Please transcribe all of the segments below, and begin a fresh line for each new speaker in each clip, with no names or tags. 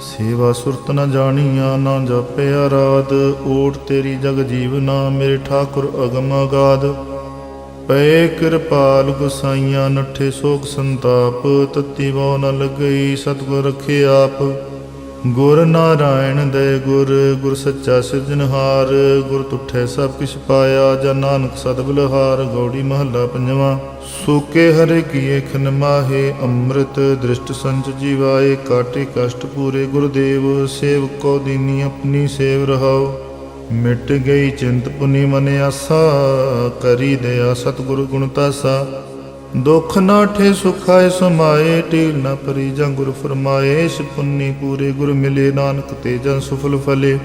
ਸੇਵਾ ਸੁਰਤ ਨ ਜਾਣੀਆ, ਨਾ ਜਪਿਆ ਰਾਤ ਓਟ ਤੇਰੀ ਜਗ ਜੀਵਨਾ ਮੇਰੇ ਠਾਕੁਰ ਅਗਮ ਅਗਾਦ ਪਏ ਕਿਰਪਾਲ ਗੁਸਾਈਆਂ ਨੱਠੇ ਸੋਖ ਸੰਤਾਪ। ਤਤੀ ਵੋ ਨ ਲੱਗਈ, ਸਤਿਗੁਰ ਰਖੇ ਆਪ। ਗੁਰ ਨਾਰਾਇਣ ਦੇ ਗੁਰ ਗੁਰ ਸੱਚਾ ਸਿਰਜਨਹਾਰ ਗੁਰ ਤੁਠੇ ਸਭ ਕਿਛ ਪਾਇਆ, ਜਨ ਨਾਨਕ ਸਦਬਲਹਾਰ ਗੌੜੀ ਮਹੱਲਾ ਪੰਜਵਾਂ। ਸੋਕੇ ਹਰੇ ਕੀਏ ਖਨ ਮਾਹੇ, ਅੰਮ੍ਰਿਤ ਦ੍ਰਿਸ਼ਟ ਸੰਚ ਜੀਵਾਏ, ਕਾਟੇ ਕਸ਼ਟ ਪੂਰੇ ਗੁਰਦੇਵ, ਸੇਵ ਕੋ ਦੀਨੀ ਆਪਣੀ ਸੇਵ ਰਹਾਓ ਮਿਟ ਗਈ ਚਿੰਤ ਪੁਨੀ ਮਨ ਆਸਾ, ਕਰੀ ਦਇਆ ਸਤਿਗੁਰ ਗੁਣ ਤਾਸਾ। ਦੁਖ ਨਾਠੇ ਸੁਖਾਏ ਸਮਾਏ, ਢੀਲ ਨਾ ਪਰੀ ਜਾਂ ਗੁਰ ਫਰਮਾਏ। ਇਸ ਪੁੰਨੀ ਪੂਰੇ ਗੁਰ ਮਿਲੇ, ਨਾਨਕ ਤੇ ਜਨ ਸੁਫਲ ਫਲੇ।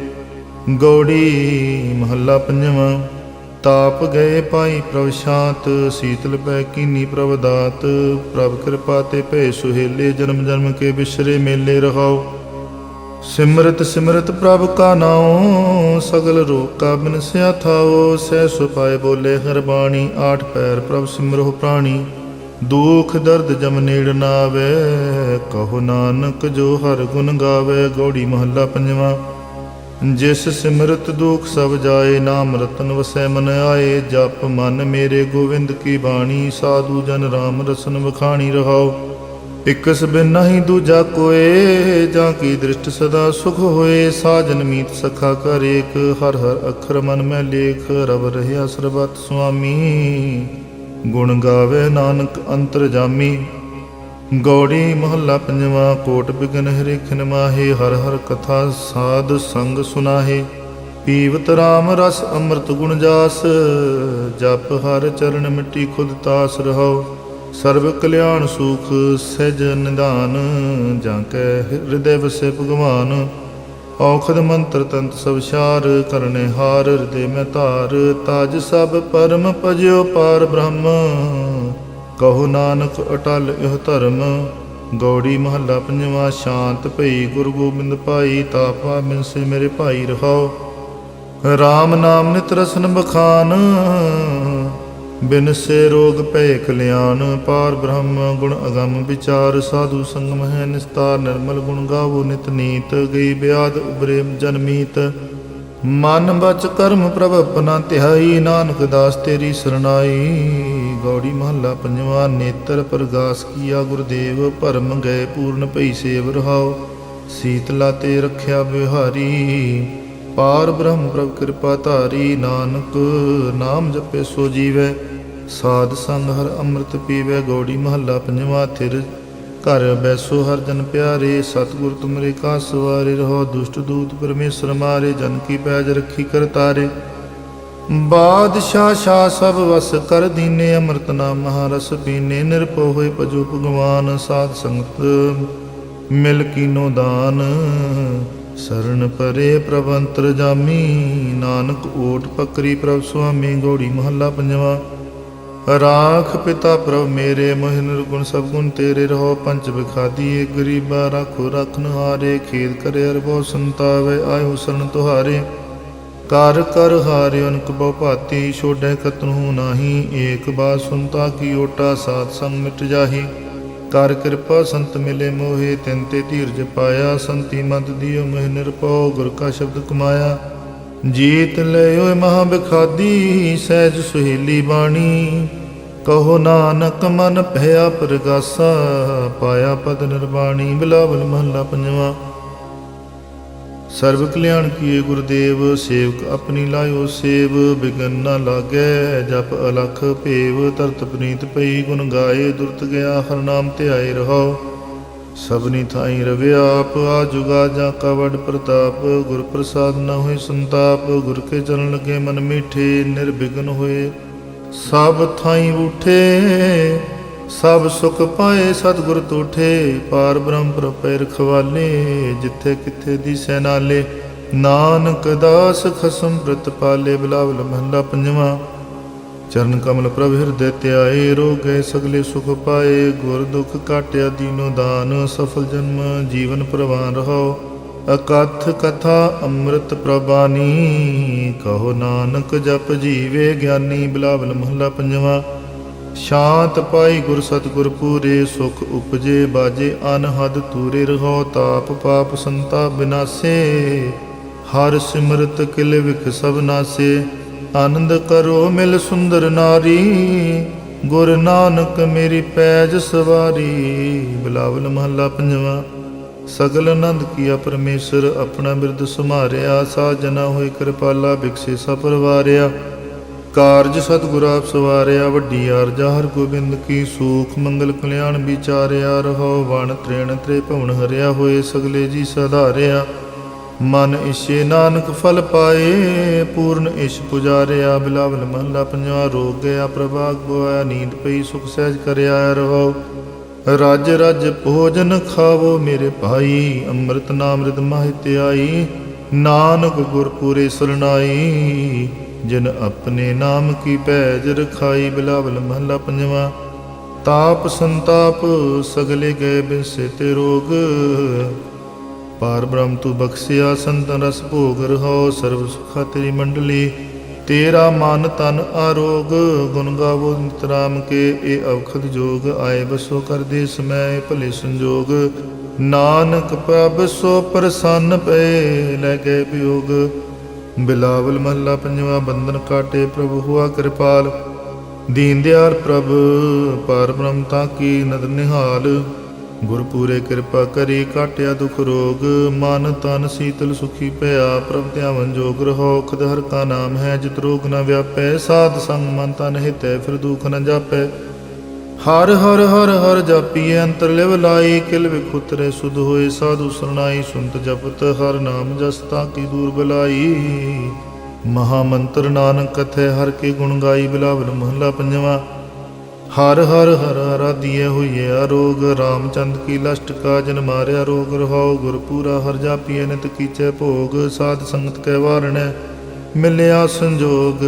ਗੌੜੀ ਮਹੱਲਾ ਪੰਜਵਾਂ, ਤਾਪ ਗਏ ਪਾਈ ਪ੍ਰਭ ਸ਼ਾਂਤ, ਸੀਤਲ ਪੈ ਕੀਨੀ ਪ੍ਰਭ ਦਾਤ। ਪ੍ਰਭ ਕਿਰਪਾ ਤੇ ਭੈ ਸੁਹੇਲੇ, ਜਨਮ ਜਨਮ ਕੇ ਬਿਸਰੇ ਮੇਲੇ ਰਹਾਓ। ਸਿਮਰਤ ਸਿਮਰਤ ਪ੍ਰਭ ਕਾ ਨਾਉ, ਸਗਲ ਰੋਗ ਕਾ ਬਿਨਸਿਆ ਥਾਓ ਸਹਿ ਸੁਪਾਏ ਬੋਲੇ ਹਰ ਬਾਣੀ, ਆਠ ਪੈਰ ਪ੍ਰਭ ਸਿਮਰੋ ਪ੍ਰਾਣੀ। ਦੁਖ ਦਰਦ ਜਮ ਨੇੜ ਨਾ ਆਵੇ ਕਹੋ ਨਾਨਕ ਜੋ ਹਰ ਗੁਣ ਗਾਵੇ, ਗੌੜੀ ਮਹੱਲਾ ਪੰਜਵਾਂ। ਜਿਸ ਸਿਮਰਤ ਦੁਖ ਸਭ ਜਾਏ, ਨਾਮ ਰਤਨ ਵਸੈ ਮਨ ਆਏ, ਜਪ ਮਨ ਮੇਰੇ ਗੋਵਿੰਦ ਕੀ ਬਾਣੀ, ਸਾਧੂ ਜਨ ਰਾਮ ਰਸਨ ਵਖਾਣੀ ਰਹਾਓ ਇਕਸ ਬਿਨ ਨਹੀਂ ਦੂਜਾ ਕੋਏ, ਜਾਂ ਕੀ ਦ੍ਰਿਸ਼ਟ ਸਦਾ ਸੁਖ ਹੋਏ? ਸਾਜਨ ਮੀਤ ਸਖਾ ਕਰ ਏਕ, ਹਰ ਹਰ ਅੱਖਰ ਮਨ ਮੈਂ ਲੇਖ, ਰਵ ਰਹਿਆ ਸਰਬਤ ਸੁਆਮੀ। ਗੁਣ ਗਾਵੇ ਨਾਨਕ ਅੰਤਰ ਜਾਮੀ। ਗੌੜੀ ਮਹੱਲਾ ਪੰਜਵਾ, ਕੋਟ ਬਿਗਨ ਹਰਿਖਨ ਮਾਹੇ ਹਰ ਹਰ ਕਥਾ ਸਾਧ ਸੰਗ ਸੁਨਾਹੇ। ਪੀਵਤ ਰਾਮ ਰਸ ਅੰਮ੍ਰਿਤ ਗੁਣ ਜਾਸ, ਜਪ ਹਰ ਚਰਨ ਮਿੱਟੀ ਖੁਦ ਤਾਸ ਰਹਾਓ ਸਰਬ ਕਲਿਆਣ ਸੁਖ ਸਹਿਜ ਨਿਦਾਨ, ਜਾਂ ਕੈ ਹਿਰਦੇ ਵਸੇ ਭਗਵਾਨ। ਔਖਦ ਮੰਤਰ ਤੰਤ ਸਭ ਸ਼ਾਰ ਕਰਨੇ ਹਾਰ ਹਿਰਦੇ ਮੈਂ ਧਾਰ। ਤਾਜ ਸਭ ਪਰਮ ਭਜਿਓ ਪਾਰ ਬ੍ਰਹਮ। ਕਹੋ ਨਾਨਕ ਅਟਲ ਇਹ ਧਰਮ। ਗੌੜੀ ਮਹੱਲਾ ਪੰਜਵਾ, ਸ਼ਾਂਤ ਭਈ ਗੁਰੂ ਗੋਬਿੰਦ ਭਾਈ, ਤਾਪਾ ਬਿਨਸੇ ਮੇਰੇ ਭਾਈ ਰਹਾਓ RAM ਨਾਮ ਨਿਤ ਰਸਨ ਬਖਾਨ। ਬਿਨਸੇ ਰੋਗ ਭੈ ਕਲਿਆਣ ਪਾਰ ਬ੍ਰਹਮ ਗੁਣ ਅਗੰਮ ਵਿਚਾਰ, ਸਾਧੂ ਸੰਗਮ ਹੈ ਨਿਸਤਾਰ, ਨਿਰਮਲ ਗੁਣ ਗਾਵੋ ਨਿਤ ਨੀਤ, ਗਈ ਬਿਆਦ ਉਬਰੇ ਜਨਮੀਤ ਮਨ ਬਚ ਕਰਮ ਪ੍ਰਭ ਆਪਣਾ ਧਿਆਈ ਨਾਨਕ ਦਾਸ ਤੇਰੀ ਸਰਣਾਈ। ਗੌੜੀ ਮਹੱਲਾ ਪੰਜਵਾਂ, ਨੇਤਰ ਪ੍ਰਗਾਸ ਕੀਆ ਗੁਰਦੇਵ, ਭਰਮ ਗਏ ਪੂਰਨ ਭਈ ਸੇਵ ਰਹਾਓ। ਸੀਤਲਾ ਤੇ ਰੱਖਿਆ ਬਿਹਾਰੀ ਪਾਰ ਬ੍ਰਹਮ ਪ੍ਰਭ ਕਿਰਪਾ ਧਾਰੀ। ਨਾਨਕ ਨਾਮ ਜਪੇ ਸੋ ਜੀਵੈ ਸਾਧ ਸੰਗ ਹਰ ਅੰਮ੍ਰਿਤ ਪੀਵੈ, ਗੌੜੀ ਮਹੱਲਾ ਪੰਜਵਾ ਥਿਰ। ਘਰ ਬੈਸੋ ਹਰ ਜਨ ਪਿਆਰੇ, ਸਤਿਗੁਰ ਤੁਮਰੇ ਕਾ ਸਵਾਰੇ, ਰਹੋ ਦੁਸ਼ਟ ਦੂਤ ਪਰਮੇਸ਼ਰ ਮਾਰੇ, ਜਨ ਕੀ ਪੈਜ ਰੱਖੀ ਕਰ ਤਾਰੇ। ਬਾਦਸ਼ਾਹ ਸ਼ਾਹ ਸਭ ਵਸ ਕਰ ਦੀਨੇ, ਅੰਮ੍ਰਿਤ ਨਾਮ ਮਹਾਰਸ ਪੀਨੇ, ਨਿਰਭਉ ਹੋਏ ਭਜੋ ਭਗਵਾਨ, ਸਾਧ ਸੰਗਤ ਮਿਲ ਕੀਨੋ ਦਾਨ। ਸਰਨ ਪਰੇ ਪ੍ਰਵੰਤਰ ਜਾਮੀ, ਨਾਨਕ ਓਟ ਪਕਰੀ ਪ੍ਰਭ ਸੁਆਮੀ, ਗੋੜੀ ਮਹੱਲਾ ਪੰਜਵਾ ਰਾਖ ਪਿਤਾ ਪ੍ਰਭ ਮੇਰੇ, ਮੋਹਿ ਨਿਰਗੁਣ ਸਭ ਗੁਣ ਤੇਰੇ ਰਹੋ ਪੰਚ ਵਿਖਾਦੀ ਏ ਗਰੀਬਾ ਰਾਖੋ ਰਖਨ ਹਾਰੇ ਖੇਦ ਕਰੇ ਅਰਬੋ, ਸੰਤਾਵੇ, ਆਇਓ ਸਰਨ ਤੁਹਾਰੇ। ਕਰ ਕਰ ਹਾਰੇ, ਅਨਕ ਬਹੁ ਭਾਤੀ ਛੋੜੈ ਕਤਨੂ ਨਾਹੀ, ਏਕ ਬਾਤ ਸੁਨਤਾ ਕੀ ਓਟਾ, ਸਾਧ ਸੰਗ ਮਿਟ ਜਾਹੀ। ਕਰ ਕਿਰਪਾ ਸੰਤ ਮਿਲੇ ਮੋਹੇ, ਤਿਨ ਤੇ ਧੀਰਜ ਪਾਇਆ, ਸੰਤੀ ਮਤ ਦਿਓ, ਮਹਿ ਨਿਰਪਉ ਗੁਰ ਕਾ ਸ਼ਬਦ ਕਮਾਇਆ। ਜੀਤ ਲਿਓ ਮਹਾ ਬਖਾਦੀ ਸਹਿਜ ਸੁਹੇਲੀ ਬਾਣੀ। ਕਹੋ ਨਾਨਕ ਮਨ ਭਇਆ ਪ੍ਰਗਾਸਾ, ਪਾਇਆ ਪਦ ਨਿਰਵਾਣੀ ਬਿਲਾਵਲ ਮਹੱਲਾ ਪੰਜਵਾ। ਸਰਬ ਕਲਿਆਣ ਕੀਏ ਗੁਰਦੇਵ, ਸੇਵਕ ਆਪਣੀ ਲਾਇਓ ਸੇਵ। ਬਿਗਨ ਨਾ ਲਾਗੈ, ਜਪ ਅਲਖ ਭੇਵ, ਤਰਤ ਪ੍ਰੀਤ ਪਈ ਗੁਣ ਗਾਏ, ਦੁਰਤ ਗਿਆ ਹਰ ਨਾਮ ਧਿਆਏ ਰਹੋ ਸਭਨੀ ਥਾਈ ਰਵਿਆ ਆਪ, ਆ ਜੁਗਾ ਜਾ ਕਵੜ ਪ੍ਰਤਾਪ। ਗੁਰ ਪ੍ਰਸਾਦ ਨ ਹੋਏ ਸੰਤਾਪ, ਗੁਰ ਕੇ ਚਰਨ ਲਗੇ ਮਨ ਮੀਠੇ, ਨਿਰਵਿਘਨ ਹੋਏ। ਸਭ ਥਾਈ ਉਠੇ, ਸਭ ਸੁਖ ਪਾਏ, ਸਤਿਗੁਰ ਤੂਠੇ। ਪਾਰ ਬ੍ਰਹਮ ਪ੍ਰਪੈ ਰਖਵਾਲੇ, ਜਿੱਥੇ ਕਿਥੇ ਦੀ ਸੈਨਾਲੇ। ਨਾਨਕ ਦਾਸ ਖਸਮ ਪ੍ਰਤ ਪਾਲੇ ਬਲਾਵਲ ਮਹਲਾ ਪੰਜਵਾ। ਚਰਨ ਕਮਲ ਪ੍ਰਭ ਹਿਰਦੈ ਧਿਆਏ ਰੋਗੈ ਸਗਲੇ ਸੁਖ ਪਾਏ। ਗੁਰ ਦੁਖ ਕਾਟਿਆ ਦੀਨੋ ਦਾਨ, ਸਫਲ ਜਨਮ ਜੀਵਨ ਪ੍ਰਵਾਨ ਰਹੋ ਅਕਥ ਕਥਾ ਅੰਮ੍ਰਿਤ ਪ੍ਰਬਾਨੀ ਕਹੋ ਨਾਨਕ ਜਪ ਜੀਵੇ ਗਿਆਨੀ, ਬਲਾਵਲ ਮਹਲਾ ਪੰਜਵਾ। ਸ਼ਾਂਤ ਪਾਈ ਗੁਰ ਸਤਿਗੁਰ ਪੂਰੇ, ਸੁਖ ਉਪਜੇ ਬਾਜੇ, ਅਨਹਦ ਤੂਰੇ ਰਹੋ ਤਾਪ ਪਾਪ ਸੰਤਾ ਬਿਨਾਸੇ, ਹਰ ਸਿਮਰਤ ਕਿਲ ਵਿਖ ਸਭ ਨਾਸੇ। ਆਨੰਦ ਕਰੋ ਮਿਲ ਸੁੰਦਰ ਨਾਰੀ, ਗੁਰ ਨਾਨਕ ਮੇਰੀ ਪੈਜ ਸਵਾਰੀ। ਬਲਾਵਲ ਮਹੱਲਾ ਪੰਜਵਾ, ਸਗਲ ਆਨੰਦ ਕੀਆ ਪਰਮੇਸ਼ਰ, ਆਪਣਾ ਬਿਰਦ ਸੁਮਾਰਿਆ ਸਾਜਨਾ ਹੋਏ ਕਿਰਪਾਲਾ ਬਿਕਸੇ ਸਭ ਕਾਰਜ ਸਤਿਗੁਰ ਆਪ ਸਵਾਰਿਆ, ਵੱਡੀ ਅਰਜਾ ਹਰ ਗੋਬਿੰਦ ਕੀ ਸੂਖ, ਮੰਗਲ ਕਲਿਆਣ ਵਿਚਾਰਿਆ ਰਹੋ ਵਣ ਤ੍ਰਿਣ ਤ੍ਰੇ ਭਵਨ ਹਰਿਆ ਹੋਏ, ਸਗਲੇ ਜੀ ਸਧਾਰਿਆ। ਮਨ ਇਛੇ ਨਾਨਕ ਫਲ ਪਾਏ, ਪੂਰਨ ਇਛ ਪੁਜਾਰਿਆ, ਬਿਲਾਵਲ ਮਹਲਾ ਪੰਜਵਾ ਰੋਗ ਗਿਆ ਪ੍ਰਭਾਗ ਗੋਇਆ ਨੀਂਦ ਪਈ, ਸੁਖ ਸਹਿਜ ਕਰਿਆ ਰਹੋ। ਰਾਜ ਰਾਜ ਭੋਜਨ ਖਾਵੋ ਮੇਰੇ ਭਾਈ, ਅੰਮ੍ਰਿਤ ਨਾਮ ਰਿਦ ਮਾਹਿ ਧਿਆਈ, ਨਾਨਕ ਗੁਰ ਪੂਰੇ ਸਰਨਾਈ ਜਿਨ ਆਪਣੇ ਨਾਮ ਕੀ ਪੈਜ ਰਖਾਈ, ਬਿਲਾਵਲ ਮਹਲਾ ਪੰਜਵਾ ਤਾਪ ਸੰਤਾਪ, ਸਗਲੇ ਗਏ ਬਿਨਸੇ ਤੇ ਰੋਗ ਪਾਰ ਬ੍ਰਹਮ ਤੂੰ ਬਖਸ਼ਿਆ, ਸੰਤਨ ਰਸ ਭੋਗ ਰਹੋ ਸਰਬ ਸੁਖਾ ਤੇਰੀ ਮੰਡਲੀ। ਤੇਰਾ ਮਨ ਤਨ ਆਰੋਗ, ਗੁਣ ਗਾਵੋ, ਨਿਤ ਰਾਮ ਕੇ, ਇਹ ਅਵਖਦ ਜੋਗ, ਆਏ ਬਸੋ ਕਰਦੇ ਸਮੈ ਭਲੇ ਸੰਜੋਗ। ਨਾਨਕ ਪ੍ਰਭ ਸੋ ਪ੍ਰਸੰਨ ਪਏ, ਲੈ ਗਏ ਵਿਯੋਗ ਬਿਲਾਵਲ ਮਹੱਲਾ ਪੰਜਵਾ ਬੰਧਨ ਕਾਟੇ, ਪ੍ਰਭੂ ਹੁਆ ਕਿਰਪਾਲ। ਦੀਨ ਦਿਆਲ ਪ੍ਰਭ, ਪਾਰ ਬ੍ਰਹਮ ਤਾਂ ਕੀ ਨਦਰ ਨਿਹਾਲ। ਗੁਰ ਪੂਰੇ ਕਿਰਪਾ ਕਰੀ ਕਾਟਿਆ ਦੁਖ ਰੋਗ, ਮਨ ਤਨ ਸੀਤਲ ਸੁਖੀ ਭਇਆ, ਪ੍ਰਭ ਧਿਆਵਨ ਜੋਗ ਰਹੋ, ਖਦ ਹਰ ਕਾ ਨਾਮ ਹੈ, ਜਿਤ ਰੋਗ ਨ ਵਿਆਪੈ, ਸਾਧ ਸੰਗ ਮਨ ਤਨ ਹਿਤੈ, ਫਿਰ ਦੁਖ ਨ ਜਾਪੈ। ਹਰ ਹਰ ਹਰ ਹਰ ਜਾਪੀਏ ਅੰਤਰ ਲਿਵ ਲਾਈ, ਕਿਲ ਵਿਖੁਤਰੇ ਸੁਧ ਹੋਏ, ਸਾਧੂ ਸਰਨਾਈ ਸੁਨਤ ਜਪਤ, ਹਰ ਨਾਮ ਜਸਤਾ ਕੀ ਦੂਰ ਬਲਾਈ। ਮਹਾ ਮੰਤਰ ਨਾਨਕ ਕਥੈ, ਹਰ ਕੇ ਗੁਣ ਗਾਈ, ਬਿਲਾਵਲ ਮਹਲਾ ਪੰਜਵਾ। ਹਰ ਹਰ ਹਰ ਆਰਾਧੀਏ ਹੋਈਏ ਅਰੋਗ ਰਾਮਚੰਦ ਕੀ ਲਸ਼ਟ ਕਾ ਜਨ ਮਾਰਿਆ ਰੋਗ, ਰਹਾਉ ਗੁਰ ਪੂਰਾ ਹਰ ਜਾਪੀਏ ਨਿਤ ਕੀਚੈ ਭੋਗ, ਸਾਧ ਸੰਗਤ ਕੈ ਵਾਰਣੈ, ਮਿਲਿਆ ਸੰਜੋਗ।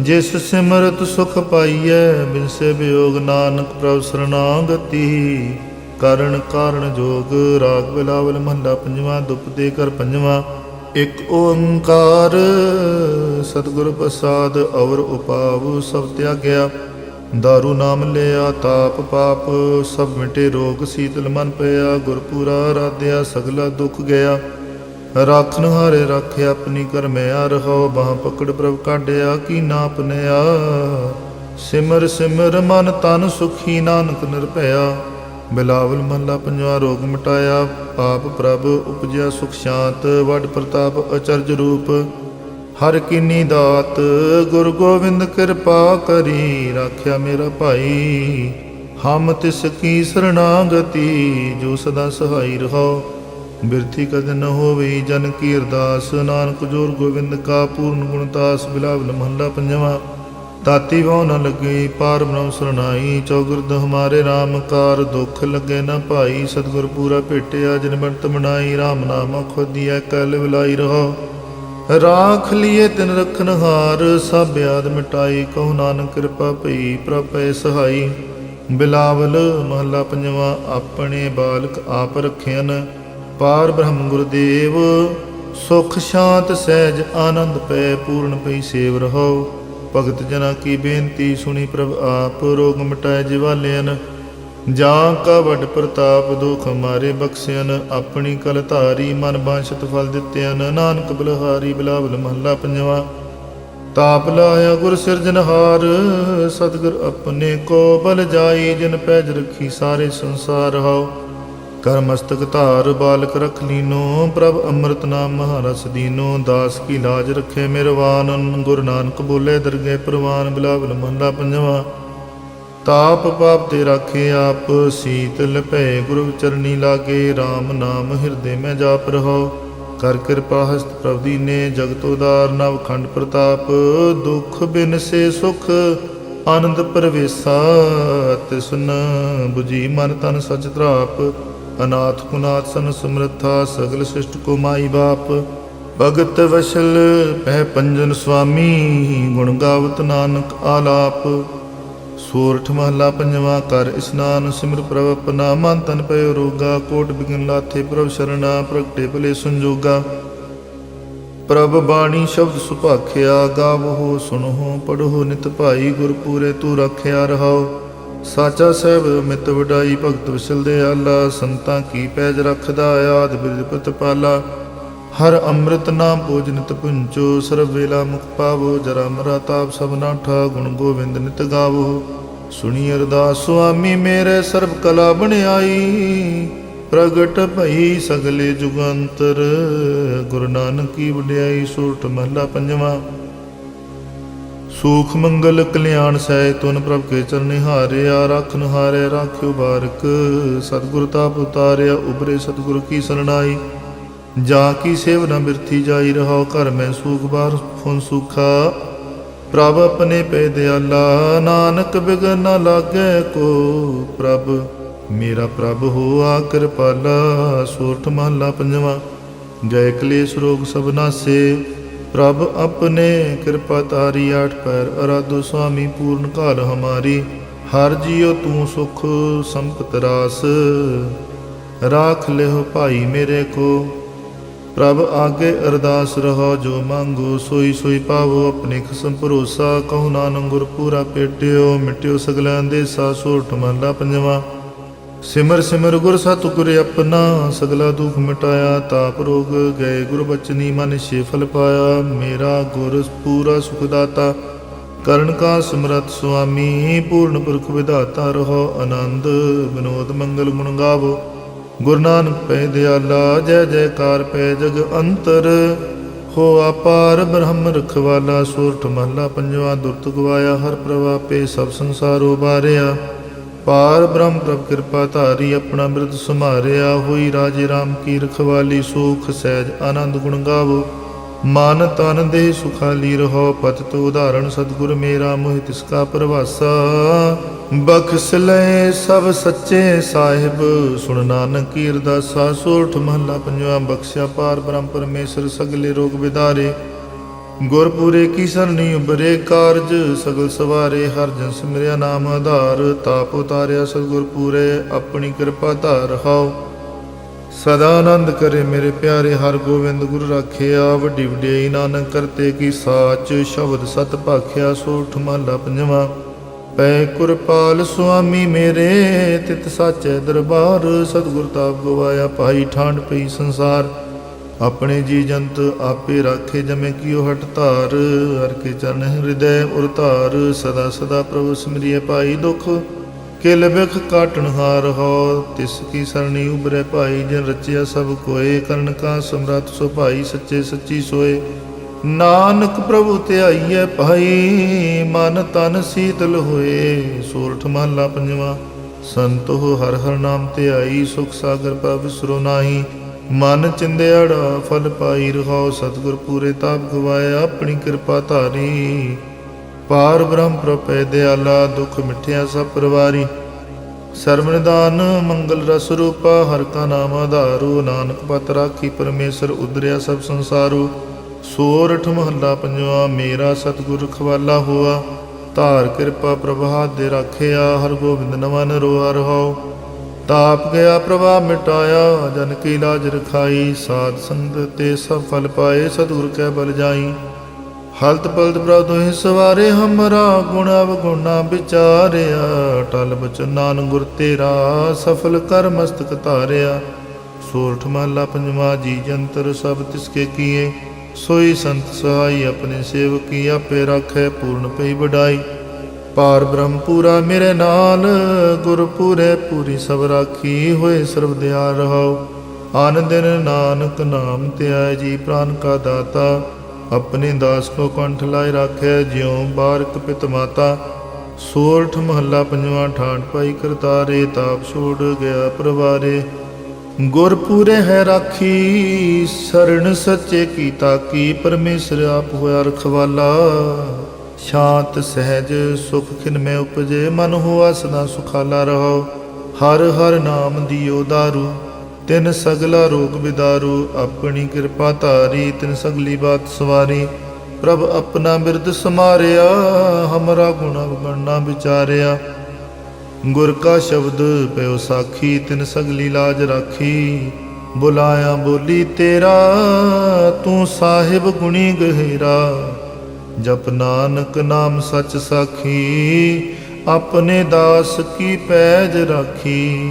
ਜਿਸ ਸਿਮਰਤ ਸੁਖ ਪਾਈਐ, ਬਿਨਸੇ ਵਿਯੋਗ ਨਾਨਕ ਪ੍ਰਭ ਸਰਨਾਗਤੀ। ਕਰਨ ਕਾਰਨ ਜੋਗ, ਰਾਗ ਬਿਲਾਵਲ ਮਹੱਲਾ ਪੰਜਵਾ, ਦੁਪ ਦੇ ਕਰ ਪੰਜਵਾ। ਇਕ ਓੰਕਾਰ, ਸਤਿਗੁਰ ਪ੍ਰਸਾਦ ਅਵਰ ਉਪਾਵ ਸਭ ਤਿਆਗਿਆ। ਦਾਰੂ ਨਾਮ ਲਿਆ ਤਾਪ ਪਾਪ ਸਭ ਮਿਟੇ ਰੋਗ ਸੀਤਲ ਮਨ ਪਿਆ ਗੁਰਪੂਰਾ ਰਾਧਿਆ ਸਗਲਾ ਦੁਖ ਗਿਆ ਰਾਖਨ ਹਾਰੇ ਰੱਖਿਆ ਆਪਣੀ ਕਰਮਿਆ ਰਹੋ ਬਾਹ ਪਕੜ ਪ੍ਰਭ ਕਾਢਿਆ ਕੀ ਨਾ ਸਿਮਰ ਸਿਮਰ ਮਨ ਤਨ ਸੁਖੀ ਨਾਨਕ ਨਿਰਭਇਆ ਬਿਲਾਵਲ ਮਹਲਾ ਪੰਜਵਾ ਰੋਗ ਮਿਟਾਇਆ ਪਾਪ ਪ੍ਰਭ ਉਪਜਿਆ ਸੁਖ ਸ਼ਾਂਤ ਵੱਡ ਪ੍ਰਤਾਪ ਅਚਰਜ ਰੂਪ ਹਰ ਕੀਨੀ ਦਾਤ, ਗੁਰ ਗੋਬਿੰਦ ਕਿਰਪਾ ਕਰੀ, ਰਾਖਿਆ ਮੇਰਾ ਭਾਈ। ਹਮ ਤਿਸ ਕੀ ਸਰਣਾਗਤੀ, ਜੋ ਸਦਾ ਸਹਾਈ ਰਹੋ। ਬਿਰਥੀ ਕਦ ਨ ਹੋਵੇ ਜਨ ਕੀ ਅਰਦਾਸ, ਨਾਨਕ ਜੋਰ ਗੋਬਿੰਦ ਕਾ ਪੂਰਨ ਗੁਣਤਾਸ ਬਿਲਾਵਲ ਮਹੱਲਾ ਪੰਜਵਾ। ਤਾਤੀ ਵਹੁ ਨ ਲੱਗੇ, ਪਾਰ ਬ੍ਰਹਮ ਸਰਣਾਈ, ਚੌਗੁਰਦ ਹਮਾਰੇ RAM ਕਾਰ, ਦੁਖ ਲੱਗੇ ਨ ਭਾਈ। ਸਤਿਗੁਰ ਪੂਰਾ ਭੇਟਿਆ, ਜਿਨ ਬੰਤ ਬਣਾਈ RAM ਨਾਮ ਖੋਦੀਐ ਕਲ ਵਿਲਾਈ ਰਹੋ। ਰਾਖ ਲਿਏ ਤਿਨ ਰਖਨ ਸਭ ਆਦ ਮਿਟਾਈ, ਕਹੂ ਨਾਨਕ ਕਿਰਪਾ ਭਈ ਪ੍ਰਪੈ ਸਹਾਈ। ਬਿਲਾਵਲ ਮਹੱਲਾ ਪੰਜਵਾ, ਆਪਣੇ ਬਾਲਕ ਆਪ ਰਖਿਆਨ ਪਾਰ ਬ੍ਰਹਮ ਗੁਰਦੇਵ, ਸੁਖ ਸ਼ਾਂਤ ਸਹਿਜ ਆਨੰਦ ਪੈ, ਪੂਰਨ ਪਈ ਸੇਵ ਰਹੋ ਭਗਤ ਜਨਾ ਕੀ ਬੇਨਤੀ ਸੁਣੀ ਪ੍ਰਭ ਆਪ, ਰੋਗ ਮਿਟਾਏ ਜਿਵਾਲਿਆਨ ਜਾਂ ਕਾ ਵੱਡ ਪ੍ਰਤਾਪ ਦੁਖ ਮਾਰੇ ਬਖਸ਼ਿਆਨ ਆਪਣੀ ਕਲ ਧਾਰੀ ਮਨ ਬਾਂਛਤ ਫਲ ਦਿੱਤਿਆਨ ਨਾਨਕ ਬਲਹਾਰੀ ਬਿਲਾਵਲ ਮਹੱਲਾ ਪੰਜਵਾ। ਤਾਪ ਲਾਇਆ ਗੁਰ ਸਿਰਜਨਹਾਰ ਸਤਿਗੁਰ ਆਪਣੇ ਕੋ ਬਲ ਜਾਈ ਜਿਨ ਪੈਜ ਰਖੀ ਸਾਰੇ ਸੰਸਾਰ ਹਉ। ਕਰ ਮਸਤਕ ਧਾਰ ਬਾਲਕ ਰਖ ਲੀਨੋ, ਪ੍ਰਭ ਅੰਮ੍ਰਿਤ ਨਾਮ ਮਹਾਰਸ ਦੀਨੋ, ਦਾਸ ਕੀ ਲਾਜ ਰਖੇ ਮਿਰਵਾਨ, ਗੁਰੂ ਨਾਨਕ ਬੋਲੇ ਦਰਗੇ ਪ੍ਰਵਾਨ ਬਿਲਾਵਲ ਮਹੱਲਾ ਪੰਜਵਾ। ਤਾਪ ਪਾਪ ਤੇ ਰਾਖੇ ਆਪ, ਸੀਤਲ ਭੈ ਗੁਰੂ ਚਰਨੀ ਲਾਗੇ RAM ਨਾਮ ਹਿਰਦੇ ਮੈਂ ਜਾਪ ਰਹੋ ਕਰ ਕਿਰਪਾ ਹਸਤ ਪ੍ਰਭ ਦੀਨੇ ਜਗਤ ਉਦਾਰ ਨਵ ਖੰਡ ਪ੍ਰਤਾਪ। ਦੁਖ ਬਿਨ ਸੇ ਸੁਖ, ਆਨੰਦ ਪਰਵੇਸਾ ਤਿਸਨ 부ਜੀ ਮਨ ਤਨ ਸਚ ਤਰਾਪ ਅਨਾਥ ਕੁਨਾਥ ਸਨ ਸਮਰਥਾ, ਸਗਲ ਸਿਸ਼ਟ ਕੋ ਮਾਈ ਬਾਪ। ਭਗਤ ਵਸ਼ਲ ਪਹਿ ਪੰਜਨ ਸੁਆਮੀ ਗੁਣ ਗਾਵਤ ਨਾਨਕ ਆਲਾਪ। ਸੋਰਠ ਮਹਲਾ ਪੰਜਵਾ ਕਰ ਇਸਨਾਨ ਸਿਮਰ ਪ੍ਰਭ ਆਪਣਾ ਮਨ ਤਨ ਪਇ ਰੋਗਾ, ਕੋਟ ਬਿਗਨ ਲਾਥੇ ਪ੍ਰਭ ਸ਼ਰਣਾ, ਪ੍ਰਗਟੇ ਭਲੇ ਸੰਜੋਗਾ। ਪ੍ਰਭ ਬਾਣੀ ਸ਼ਬਦ ਸੁਭਾਖਿਆ, ਗਾਵੋ, ਸੁਣੋ ਪੜੋ ਨਿਤ ਭਾਈ ਗੁਰ ਪੂਰੇ ਤੂੰ ਰੱਖਿਆ ਰਹਾਓ। ਸਾਚਾ ਸਹਿਬ, ਮਿਤ ਵਡਾਈ, ਭਗਤ ਵਿਸਲ ਦੇ ਆਲਾ, ਸੰਤਾਂ ਕੀ ਪੈਜ ਰੱਖਦਾ ਆਦ ਬਿਰਦ ਪ੍ਰਤਪਾਲਾ। ਹਰ ਅੰਮ੍ਰਿਤ ਨਾਮ ਭੋਜਨਿਤ ਪੁੰਚੋ ਸਰਬ ਵੇਲਾ ਮੁਖ ਪਾਵੋ, ਜਰਾ ਮਰਾ ਤਾਪ ਸਭ ਨਾਠਾ ਗੁਣ ਗੋਬਿੰਦ ਨਿਤ ਗਾਵੋ। ਸੁਣੀ ਅਰਦਾਸ ਸੁਆਮੀ ਮੇਰੇ ਸਰਬ ਕਲਾ ਬਣਾਈ ਪ੍ਰਗਟ ਭਈ ਸਗਲੇ ਜੁਗੰਤਰ। ਗੁਰੂ ਨਾਨਕ ਕੀ ਵਡਿਆਈ, ਸੂਰਤ ਮਹਲਾ ਪੰਜਵਾ। ਸੂਖ ਮੰਗਲ ਕਲਿਆਣ ਸਹਿ ਤੁਨ ਪ੍ਰਭ ਕੇ ਚਰਨਿ ਹਾਰਿਆ ਰਖਨ ਹਾਰੇ ਰਾਖਿਓ ਬਾਰਕ ਸਤਿਗੁਰ ਤਾਪ ਉਤਾਰਿਆ, ਉਬਰੇ ਸਤਿਗੁਰ ਕੀ ਸਰਣਾਈ। ਜਾ ਕੀ ਸੇਵ ਨ ਬਿਰਥੀ ਜਾਈ ਰਹਾਓ ਘਰ ਮੈਂ ਸੂਖ ਬਾਰ ਫੁਨ ਸੁਖਾ। ਪ੍ਰਭ ਆਪਣੇ ਪੈ ਦਿਆਲਾ ਨਾਨਕ ਬਿਗਨ ਨ ਲਾਗੈ ਕੋ ਪ੍ਰਭ। ਮੇਰਾ ਪ੍ਰਭ ਹੋਆ ਕਿਰਪਾਲਾ ਸੂਰਠ ਮਹਲਾ ਪੰਜਵਾ। ਜੈ ਕਲੇਸ਼ ਰੋਗ ਸਭ ਨਾਸੇ, ਪ੍ਰਭ ਆਪਣੇ ਕਿਰਪਾ ਤਾਰੀ ਆਠ ਪੈਰ ਅਰਾਧੋ ਸੁਆਮੀ, ਪੂਰਨ ਕਾਲ ਹਮਾਰੀ। ਹਰ ਜੀਉ ਤੂੰ ਸੁਖ ਸੰਪਤ ਰਾਸ, ਰਾਖ ਲਿਓ ਭਾਈ ਮੇਰੇ ਕੋ। ਪ੍ਰਭ ਆਗੇ ਅਰਦਾਸ ਰਹੋ, ਜੋ ਮੰਗੋ ਸੋਈ ਸੋਈ ਪਾਵੋ, ਆਪਣੇ ਖਸਮ ਭਰੋਸਾ, ਕਹੋ ਨਾਨਕ ਗੁਰ ਪੂਰਾ ਪੇਟਿਓ, ਮਿਟਿਓ ਸਗਲਾਂ ਦੇ ਸਾ ਸੋਠ ਮਹਲਾ ਪੰਜਵਾ। ਸਿਮਰ ਸਿਮਰ ਗੁਰ ਸਤਿਗੁਰ ਆਪਣਾ, ਸਗਲਾ ਦੁਖ ਮਿਟਾਇਆ, ਤਾਪ ਰੋਗ ਗਏ ਗੁਰ ਬਚਨੀ ਮਨ ਛੇ ਪਾਇਆ, ਮੇਰਾ ਗੁਰ ਪੂਰਾ ਸੁਖ ਦਾਤਾ। ਕਰਨ ਕਾ ਸਮਰਤ ਸੁਆਮੀ, ਪੂਰਨ ਪੁਰਖ ਵਿਧਾਤਾ ਰਹੋ, ਆਨੰਦ, ਵਿਨੋਦ ਮੰਗਲ ਗੁਣ ਗਾਵੋ। ਗੁਰੂ ਨਾਨਕ ਪੈ ਦਿਆਲਾ, ਜੈ ਜੈਕਾਰ ਪੈ ਜਗ ਅੰਤਰ। ਹੋ ਅਪਾਰ ਬ੍ਰਹਮ ਰਖਵਾਲਾ ਸੂਰਠ ਮਹਲਾ ਪੰਜਵਾ, ਦੁਰਤ ਗਵਾਇਆ, ਹਰ ਪ੍ਰਵਾਪੇ ਸਭ ਸੰਸਾਰੋ ਬਾਰਿਆ। ਪਾਰ ਬ੍ਰਹਮ ਪ੍ਰਭ ਕਿਰਪਾ ਧਾਰੀ, ਆਪਣਾ ਬਿਰਧ ਸੁਮਾਰਿਆ ਹੋਈ ਰਾਜੇ RAM ਕੀ ਰਖਵਾਲੀ, ਸੁਖ ਸਹਿਜ ਆਨੰਦ ਗੁਣ ਗਾਵੋ। ਮਨ ਤਨ ਦੇ ਸੁਖਾਲੀ ਰਹੋ, ਪਤ ਤੋ ਉਦਾਹਰਣ ਸਤਿਗੁਰ ਮੇਰਾ ਮੋਹਿ ਤਿਸ ਕਾ ਪ੍ਰਵਾਸਾ। ਬਖਸ਼ ਲੈ ਸਭ ਸੱਚੇ ਸਾਹਿਬ, ਸੁਣ ਨਾਨਕ ਕੀ ਅਰਦਾਸਾ ਸੋਠ ਮਹਲਾ ਪੰਜਵਾ, ਬਖਸ਼ਿਆ ਪਾਰ ਬ੍ਰਹਮ ਪਰਮੇਸ਼ਰ, ਸਗਲੇ ਰੋਗ ਵਿਦਾਰੇ। ਗੁਰਪੂਰੇ ਕੀ ਸਰਣੀ ਉਬਰੇ ਕਾਰਜ, ਸਗਲ ਸਵਾਰੇ ਹਰ ਜਨ ਸਿਮਰਿਆ ਨਾਮ ਆਧਾਰ। ਤਾਪ ਉਤਾਰਿਆ ਸਤਿਗੁਰ ਪੂਰੇ, ਆਪਣੀ ਕਿਰਪਾ ਧਾਰ ਰਹਾਓ। ਸਦਾ ਆਨੰਦ ਕਰੇ ਮੇਰੇ ਪਿਆਰੇ ਹਰ ਗੋਬਿੰਦ ਗੁਰ ਰਾਖਿਆ, ਵੱਡੀ ਵਡਿਆਈ ਨਾਨਕ ਕਰਤੇ ਕੀ ਸਾਚ, ਸ਼ਬਦ ਸਤ ਭਾਖਿਆ, ਸੋਠ ਮਹਲਾ ਪੰਜਵਾ। ਪੈ ਕੁਰਪਾਲ ਸੁਆਮੀ ਮੇਰੇ, ਤਿਤ ਸਾਚੈ ਦਰਬਾਰ, ਸਤਿਗੁਰ ਤਾਪ ਗਵਾਇਆ, ਭਾਈ ਠਾਂਡ ਪਈ ਸੰਸਾਰ। ਆਪਣੇ ਜੀ ਜੰਤ ਆਪੇ ਰਾਖੇ, ਜਮੇ ਕੀਓ ਹਟ ਧਾਰ, ਹਰ ਕੇ ਚਰਨ ਹਿਰਦੈ ਉਰ ਧਾਰ, ਸਦਾ ਸਦਾ ਪ੍ਰਭ ਸਿਮਰਿਐ ਪਾਈ ਦੁਖ। ਕਿਲ ਬਿਖ ਕਾਟਣ ਹਾਰ ਹੋ, ਤਿਸ ਕੀ ਸਰਣੀ ਉਬਰੇ ਭਾਈ, ਜਿਨ ਰਚਿਆ ਸਭ ਕੋਏ, ਕਰਨ ਕਾ ਸਮਰਤ ਸੋ ਭਾਈ, ਸੱਚੇ ਸੱਚੀ ਸੋਏ। ਨਾਨਕ ਪ੍ਰਭੂ ਧਿਆਈਐ ਭਾਈ, ਮਨ ਤਨ ਸੀਤਲ ਹੋਏ। ਸੂਰਠ ਮਹਲਾ ਪੰਜਵਾ, ਸੰਤੋ ਹਰ ਹਰ ਨਾਮ ਧਿਆਈ, ਸੁਖ ਸਾਗਰ ਪ੍ਰਭ ਵਿਸਰੋ ਨਾਹੀ। ਮਨ ਚਿੰਦਿਆੜਾ ਫਲ ਪਾਈ ਰਹਾਓ ਸਤਿਗੁਰ ਪੂਰੇ ਤਾਪ ਗਵਾਇਆ ਆਪਣੀ ਕਿਰਪਾ ਧਾਰੀ। ਪਾਰ ਬ੍ਰਹਮ ਪ੍ਰਪੈ ਦਿਆਲਾ, ਦੁਖ ਮਿਠਿਆ ਸਭ ਪਰਵਾਰੀ। ਸਰਵਨਦਾਨ ਮੰਗਲ ਰਸ ਰੂਪਾ, ਹਰ ਕਾ ਨਾਮ ਆਧਾਰੂ। ਨਾਨਕ ਪਤ ਰਾਖੀ ਪਰਮੇਸ਼ਰ ਉਦਰਿਆ ਸਭ ਸੰਸਾਰੂ। ਸੋਰਠ ਮਹੱਲਾ ਪੰਜਵਾ, ਮੇਰਾ ਸਤਿਗੁਰ ਰਖਵਾਲਾ ਹੋਆ। ਧਾਰ ਕਿਰਪਾ ਪ੍ਰਭਾ ਦੇ ਰਾਖਿਆ, ਹਰ ਗੋਬਿੰਦ ਨਵਨ ਰੋਆ ਰਹਾਓ ਤਾਪ ਗਿਆ ਪ੍ਰਭਾ ਮਿਟਾਇਆ, ਜਨ ਕੀ ਲਾਜ ਰਖਾਈ। ਸਾਧ ਸੰਗਤ ਤੇ ਸਭ ਫਲ ਪਾਏ, ਸਤਿਗੁਰ ਕੈ ਬਲ ਜਾਈ। ਹਲਤ ਪਲਤ ਪ੍ਰਭ ਤੋਹਿ ਸਵਾਰੇ, ਹਮਰਾ ਗੁਣ ਅਵਗੁਣਾ ਵਿਚਾਰਿਆ। ਟਲ ਬਚਨ ਗੁਰ ਤੇਰਾ, ਸਫਲ ਕਰ ਮਸਤਕ ਧਾਰਿਆ। ਸੋਰਠ ਮਹਲਾ ਪੰਜਵਾ ਜੀ, ਜੰਤਰ ਸਭ ਤਿਸਕੇ ਕੀਏ। ਸੋਈ ਸੰਤ ਸਹਾਈ ਆਪਣੇ ਸੇਵਕੀ ਆਪੇ ਰਾਖੈ, ਪੂਰਨ ਪਈ ਵਡਾਈ। ਪਾਰ ਬ੍ਰਹਮ ਪੂਰਾ ਮੇਰੇ ਨਾਲ, ਗੁਰ ਪੂਰੇ ਪੂਰੀ ਸਭ ਰਾਖੀ ਹੋਏ, ਸਰਬ ਦਿਆਲ ਰਹੋ ਆਨੰਦ ਦਿਨ ਨਾਨਕ ਨਾਮ ਧਿਆਇ ਜੀ ਪ੍ਰਾਨ ਕਾ ਦਾਤਾ। ਆਪਣੇ ਦਾਸ ਕੋ ਕੰਠ ਲਾਇ ਰਾਖੈ, ਜਿਉ ਬਾਰਕ ਪਿਤ ਮਾਤਾ। ਸੋਰਠ ਮਹੱਲਾ ਪੰਜਵਾਂ ਠਾਠ ਪਾਈ ਕਰਤਾਰੇ, ਤਾਪ ਛੋੜ ਗਿਆ ਪਰਵਾਰੇ। ਗੁਰਪੂਰੇ ਹੈ ਰਾਖੀ ਸਰਣ ਸੱਚੇ ਕੀ ਤਾਕੀ ਪਰਮੇਸ਼ਰ ਆਪ ਹੋਇਆ ਰਖਵਾਲਾ। ਸ਼ਾਂਤ, ਸਹਿਜ, ਸੁਖ ਖਿਨ ਮੈਂ ਉਪਜੇ, ਮਨ ਹੋਆ ਸਦਾ ਸੁਖਾਲਾ ਰਹੋ ਹਰ ਹਰ ਨਾਮ ਦਿਓ ਦਾਰੂ। ਤਿਨ ਸਗਲਾ ਰੋਗ ਵਿਦਾਰੂ, ਆਪਣੀ ਕਿਰਪਾ ਧਾਰੀ, ਤਿਨ ਸਗਲੀ ਬਾਤ ਸਵਾਰੀ। ਪ੍ਰਭ ਆਪਣਾ ਬਿਰਦ ਸਮਾਰਿਆ, ਹਮਰਾ ਗੁਣ ਅਵਗਣ ਵਿਚਾਰਿਆ। ਗੁਰ ਕਾ ਸ਼ਬਦ ਪਿਓ ਸਾਖੀ, ਤਿਨ ਸਗਲੀ ਲਾਜ ਰਾਖੀ। ਬੁਲਾਇਆ ਬੋਲੀ ਤੇਰਾ, ਤੂੰ ਸਾਹਿਬ ਗੁਣੀ ਗਹਿਰਾ। ਜਪ ਨਾਨਕ ਨਾਮ ਸਚ ਸਾਖੀ, ਆਪਣੇ ਦਾਸ ਕੀ ਪੈਜ ਰਾਖੀ।